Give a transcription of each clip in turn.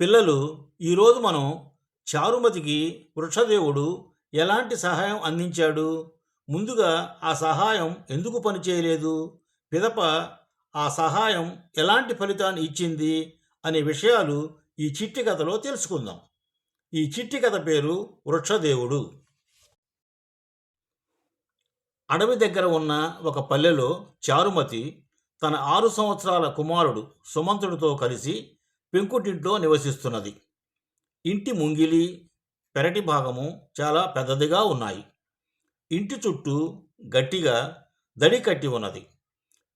పిల్లలు ఈరోజు మనం చారుమతికి వృక్షదేవుడు ఎలాంటి సహాయం అందించాడు? ముందుగా ఆ సహాయం ఎందుకు పనిచేయలేదు? పిదప ఆ సహాయం ఎలాంటి ఫలితాన్ని ఇచ్చింది? అనే విషయాలు ఈ చిట్టి కథలో తెలుసుకుందాం. ఈ చిట్టి కథ పేరు వృక్షదేవుడు అడవి దగ్గర ఉన్న ఒక పల్లెలో చారుమతి తన ఆరు సంవత్సరాల కుమారుడు సుమంతుడితో కలిసి పెంకుటింట్లో నివసిస్తున్నది. ఇంటి ముంగిలి పెరటి భాగము చాలా పెద్దదిగా ఉన్నాయి. ఇంటి చుట్టూ గట్టిగా దడి కట్టి ఉన్నది.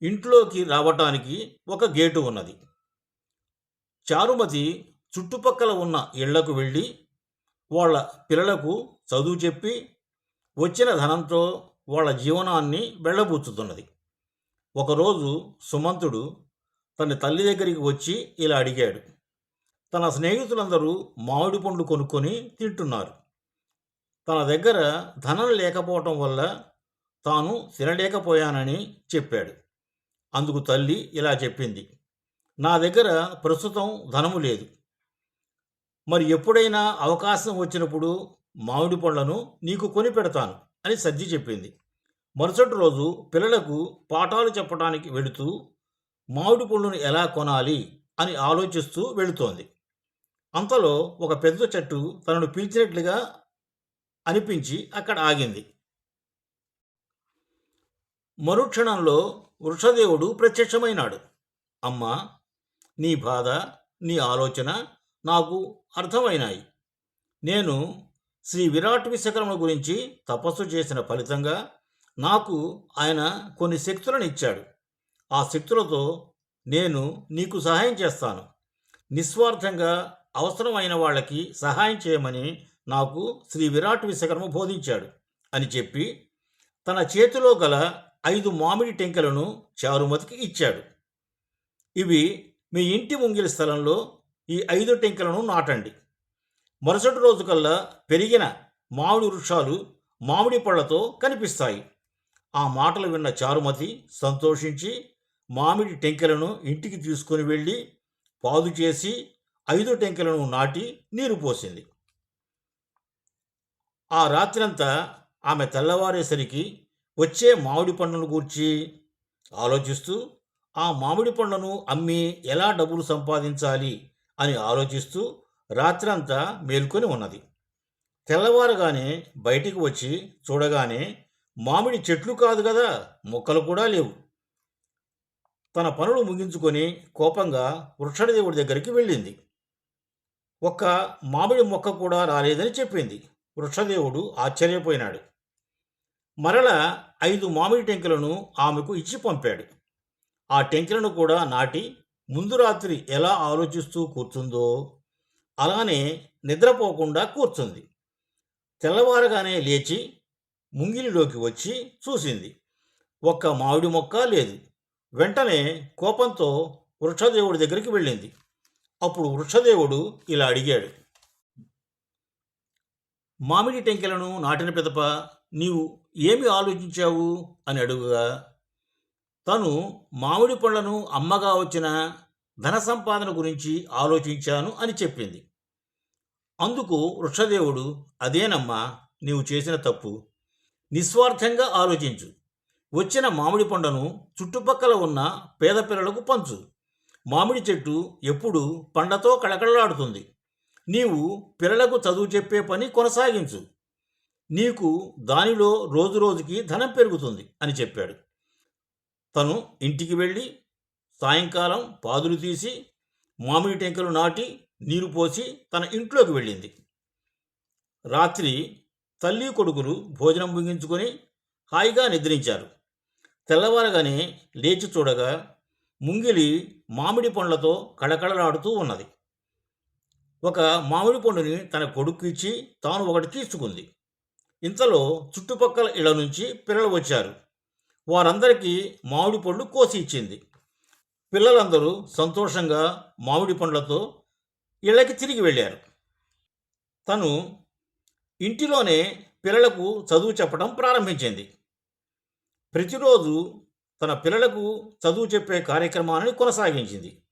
ఇంట్లోకి రావటానికి ఒక గేటు ఉన్నది. చారుమతి చుట్టుపక్కల ఉన్న ఇళ్ళకు వెళ్ళి వాళ్ళ పిల్లలకు చదువు చెప్పి వచ్చిన ధనంతో వాళ్ళ జీవనాన్ని వెళ్ళబూచుతున్నది. ఒకరోజు సుమంతుడు తన తల్లి దగ్గరికి వచ్చి ఇలా అడిగాడు. తన స్నేహితులందరూ మామిడి పండ్లు కొనుక్కొని తింటున్నారు. తన దగ్గర ధనం లేకపోవటం వల్ల తాను తినలేకపోయానని చెప్పాడు. అందుకు తల్లి ఇలా చెప్పింది. నా దగ్గర ప్రస్తుతం ధనము లేదు. మరి ఎప్పుడైనా అవకాశం వచ్చినప్పుడు మామిడి పండ్లను నీకు కొని పెడతాను అని సర్ది చెప్పింది. మరుసటి రోజు పిల్లలకు పాఠాలు చెప్పడానికి వెళుతూ మామిడి పళ్ళను ఎలా కొనాలి అని ఆలోచిస్తూ వెళుతోంది. అంతలో ఒక పెద్ద చెట్టు తనను పిలిచినట్లుగా అనిపించి అక్కడ ఆగింది. మరుక్షణంలో వృషదేవుడు ప్రత్యక్షమైనాడు. అమ్మా నీ బాధ నీ ఆలోచన నాకు అర్థమైనాయి. నేను శ్రీ విరాట్ విశ్వకర్మ గురించి తపస్సు చేసిన ఫలితంగా నాకు ఆయన కొన్ని శక్తులను ఇచ్చాడు. ఆ శక్తులతో నేను నీకు సహాయం చేస్తాను. నిస్వార్థంగా అవసరమైన వాళ్ళకి సహాయం చేయమని నాకు శ్రీ విరాట్ విశ్వకర్మ బోధించాడు అని చెప్పి తన చేతిలో గల ఐదు మామిడి టెంకలను చారుమతికి ఇచ్చాడు. ఇవి మీ ఇంటి ముంగిలి స్థలంలో ఈ ఐదు టెంకలను నాటండి. మరుసటి రోజుకల్లా పెరిగిన మామిడి వృక్షాలు మామిడి పళ్ళతో కనిపిస్తాయి. ఆ మాటలు విన్న చారుమతి సంతోషించి మామిడి టెంకెలను ఇంటికి తీసుకొని వెళ్ళి పాదు చేసి ఐదు టెంకెలను నాటి నీరు పోసింది. ఆ రాత్రంతా ఆమె తెల్లవారేసరికి వచ్చే మామిడి పండును గూర్చి ఆలోచిస్తూ ఆ మామిడి పండును అమ్మి ఎలా డబ్బులు సంపాదించాలి అని ఆలోచిస్తూ రాత్రంతా మేల్కొని ఉన్నది. తెల్లవారగానే బయటికి వచ్చి చూడగానే మామిడి చెట్లు కాదు కదా మొక్కలు కూడా లేవు. తన పనులు ముగించుకొని కోపంగా వృక్షదేవుడి దగ్గరికి వెళ్ళింది. ఒక్క మామిడి మొక్క కూడా రాలేదని చెప్పింది. వృక్షదేవుడు ఆశ్చర్యపోయినాడు. మరల ఐదు మామిడి టెంకులను ఆమెకు ఇచ్చి పంపాడు. ఆ టెంకులను కూడా నాటి ముందు రాత్రి ఎలా ఆలోచిస్తూ కూర్చుందో అలానే నిద్రపోకుండా కూర్చుంది. తెల్లవారగానే లేచి ముంగిలిలోకి వచ్చి చూసింది. ఒక్క మామిడి మొక్క లేదు. వెంటనే కోపంతో వృక్షదేవుడి దగ్గరికి వెళ్ళింది. అప్పుడు వృక్షదేవుడు ఇలా అడిగాడు మామిడి టెంకెలను నాటిన పిదప నీవు ఏమి ఆలోచించావు? అని అడుగుగా తను మామిడి పళ్ళను అమ్మగా వచ్చిన ధన సంపాదన గురించి ఆలోచించాను అని చెప్పింది. అందుకు వృక్షదేవుడు అదేనమ్మా నీవు చేసిన తప్పు. నిస్వార్థంగా ఆలోచించు. వచ్చిన మామిడి పండును చుట్టుపక్కల ఉన్న పేద పిల్లలకు పంచు. మామిడి చెట్టు ఎప్పుడు పండతో కళకళలాడుతుంది. నీవు పిల్లలకు చదువు చెప్పే పని కొనసాగించు. నీకు దానిలో రోజురోజుకి ధనం పెరుగుతుంది అని చెప్పాడు. తను ఇంటికి వెళ్ళి సాయంకాలం పాదులు తీసి మామిడి టెంకలు నాటి నీరు పోసి తన ఇంట్లోకి వెళ్ళింది. రాత్రి తల్లి కొడుకులు భోజనం ముగించుకొని హాయిగా నిద్రించారు. తెల్లవారగానే లేచి చూడగా ముంగిలి మామిడి పండ్లతో కళకళలాడుతూ ఉన్నది. ఒక మామిడి పండుని తన కొడుకు ఇచ్చి తాను ఒకటి తీసుకుంది. ఇంతలో చుట్టుపక్కల ఇళ్ళ నుంచి పిల్లలు వచ్చారు. వారందరికీ మామిడి పండ్లు కోసి ఇచ్చింది. పిల్లలందరూ సంతోషంగా మామిడి పండ్లతో ఇళ్ళకి తిరిగి వెళ్ళారు. తను ఇంటిలోనే పిల్లలకు చదువు చెప్పడం ప్రారంభించింది. ప్రతిరోజు తన పిల్లలకు చదువు చెప్పే కార్యక్రమాన్ని కొనసాగించింది.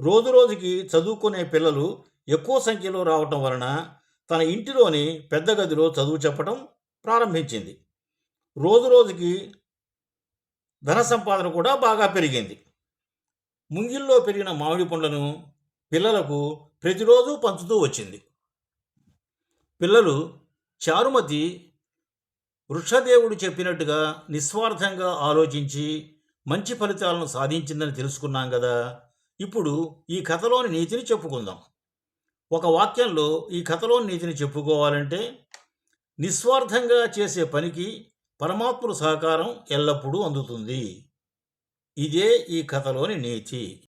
రోజు రోజుకి చదువుకునే పిల్లలు ఎక్కువ సంఖ్యలో రావటం వలన తన ఇంటిలోని పెద్ద గదిలో చదువు చెప్పటం ప్రారంభించింది. రోజు రోజుకి ధన సంపాదన కూడా బాగా పెరిగింది. ముంగిల్లో పెరిగిన మామిడి పండ్లను పిల్లలకు ప్రతిరోజు పంచుతూ వచ్చింది. పిల్లలు చారుమతి వృక్షదేవుడు చెప్పినట్టుగా నిస్వార్థంగా ఆలోచించి మంచి ఫలితాలను సాధించిందని తెలుసుకున్నాం కదా. ఇప్పుడు ఈ కథలోని నీతిని చెప్పుకుందాం. ఒక వాక్యంలో ఈ కథలోని నీతిని చెప్పుకోవాలంటే నిస్వార్థంగా చేసే పనికి పరమాత్ముడు సహకారం ఎల్లప్పుడూ అందుతుంది. ఇదే ఈ కథలోని నీతి.